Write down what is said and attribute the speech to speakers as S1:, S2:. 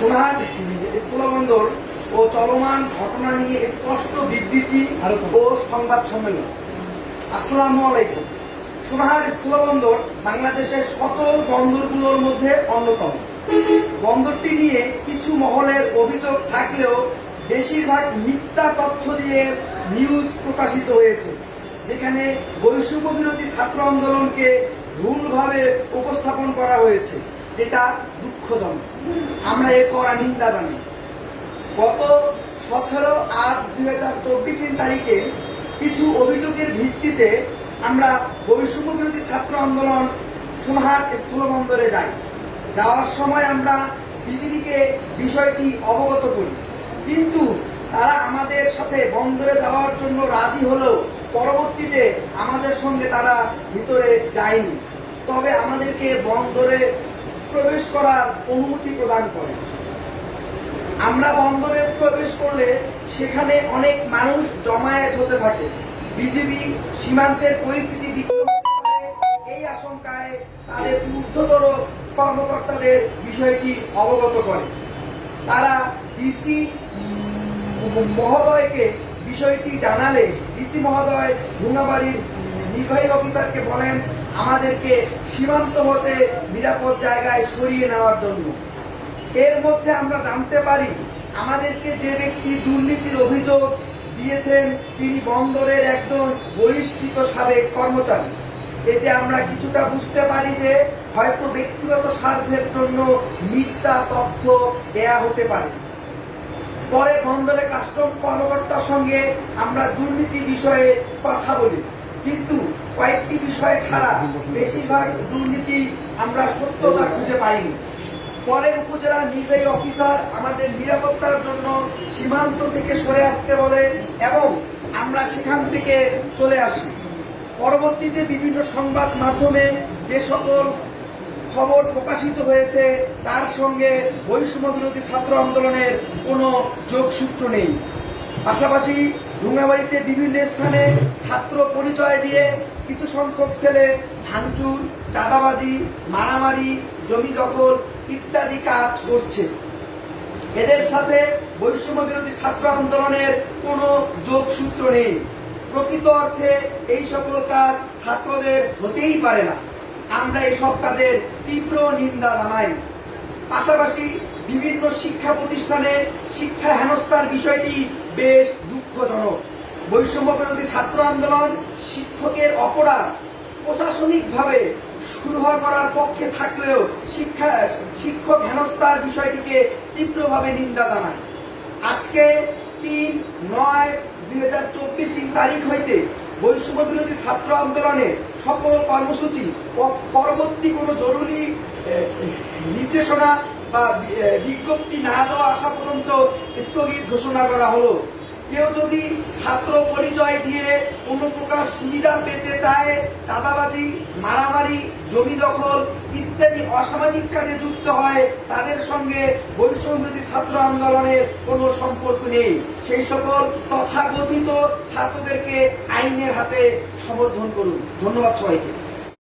S1: সোনার স্থলবন্দর ও চলমান ঘটনা নিয়ে স্পষ্ট বিবৃতি ও সংবাদ সম্মেলন। আসসালামু আলাইকুম। সোনাহার স্থলবন্দর বাংলাদেশের সকল বন্দরগুলোর মধ্যে অন্যতম। বন্দরটি নিয়ে কিছু মহলের অভিযোগ থাকলেও বেশিরভাগ মিথ্যা তথ্য দিয়ে নিউজ প্রকাশিত হয়েছে, যেখানে বৈষম্য বিরোধী ছাত্র আন্দোলনকে ভুলভাবে উপস্থাপন করা হয়েছে, যেটা দুঃখজনক। আমরা এর করা নিন্দা জানাই গত সতেরো আট দুই হাজার চব্বিশ তারিখে কিছু অভিযোগের ভিত্তিতে আমরা বৈষম্য বিরোধী ছাত্র আন্দোলন সোনাহাট স্থলবন্দরে যাই। যাওয়ার সময় আমরা বিজিবিকে বিষয়টি অবগত করি। কিন্তু তারা আমাদের সাথে বন্দরে যাওয়ার জন্য রাজি হলেও পরবর্তীতে আমাদের সঙ্গে তারা ভিতরে যায়নি। তবে আমাদেরকে বন্দরে প্রবেশ করার অনুমতি প্রদান করে। আমরা বন্দরে প্রবেশ করলে সেখানে অনেক মানুষ জমায়েত হতে থাকে। বিজিবি সীমান্তের পরিস্থিতি এই আশঙ্কায় তাদের ঊর্ধ্বতর কর্মকর্তাদের বিষয়টি অবগত করে। তারা ডিসি মহোদয়কে বিষয়টি জানালে, ডিসি মহোদয় ভুঙ্গাবাড়ির নির্বাহী অফিসারকে বলেন, আমাদেরকে সীমান্ত হতে নিরাপদ জায়গায় সরিয়ে নেওয়ার জন্য। এর মধ্যে আমরা জানতে পারি, আমাদেরকে যে ব্যক্তি দুর্নীতির অভিযোগ দিয়েছেন, তিনি বন্দরের একজন বহিষ্কৃত সাবেক কর্মচারী। এতে আমরা কিছুটা বুঝতে পারি যে, হয়তো ব্যক্তিগত স্বার্থের জন্য মিথ্যা তথ্য দেয়া হতে পারে। পরে বন্দরে কাস্টম কর্মকর্তার সঙ্গে আমরা দুর্নীতি বিষয়ে কথা বলি। কিন্তু কয়েকটি বিষয় ছাড়া বেশিরভাগ দুর্নীতি আমরা সত্যতা খুঁজে পাইনি। পরে উপজেলার নির্বাহী অফিসার আমাদের নিরাপত্তার জন্য সীমান্ত থেকে সরে আসতে বলে এবং আমরা সেখান থেকে চলে আসি। পরবর্তীতে বিভিন্ন সংবাদ মাধ্যমে যে সকল খবর প্রকাশিত হয়েছে, তার সঙ্গে বৈষম্য বিরোধী ছাত্র আন্দোলনের কোনো যোগসূত্র নেই। পাশাপাশি ডুঙ্গাবাড়িতে বিভিন্ন স্থানে ছাত্র পরিচয় দিয়ে কিছু সংখ্যক ছেলে, ভাঙচুর, চাঁদাবাজি, মারামারি, জমি দখল ইত্যাদি কাজ করছে। এদের সাথে বৈষম্য বিরোধী ছাত্র আন্দোলনের কোনো যোগসূত্র নেই। প্রকৃত অর্থে এই সকল কাজ ছাত্রদের হতেই পারে না। আমরা এসব কাজের তীব্র নিন্দা জানাই। পাশাপাশি বিভিন্ন শিক্ষা প্রতিষ্ঠানে শিক্ষা হেনস্থার বিষয়টি বেশ দুঃখজনক। বৈষম্য বিরোধী ছাত্র আন্দোলন শিক্ষকের অপরাধ। প্রশাসনিকভাবে শুরু করার পক্ষে থাকলেও শিক্ষা, শিক্ষক হেনস্থার বিষয়টিকে তীব্রভাবে নিন্দা জানায়। আজকে তিন নয় দুই হাজার চব্বিশ তারিখ হইতে বৈষম্য বিরোধী ছাত্র আন্দোলনের সকল কর্মসূচি পরবর্তী কোনো জরুরি নির্দেশনা বা বিজ্ঞপ্তি না দেওয়া আসা পর্যন্ত স্থগিত ঘোষণা করা হলো। কেউ যদি ছাত্র পরিচয় দিয়ে কোনো প্রকার সুবিধা পেতে চায়, চাঁদাবাজি, মারামারি, জমি দখল ইত্যাদি অসামাজিক কাজে যুক্ত হয়, তাদের সঙ্গে বৈষম্য ছাত্র আন্দোলনের কোনো সম্পর্ক নেই। সেই সকল তথাকথিত ছাত্রদেরকে আইনের হাতে সমর্থন করুন। ধন্যবাদ সবাইকে।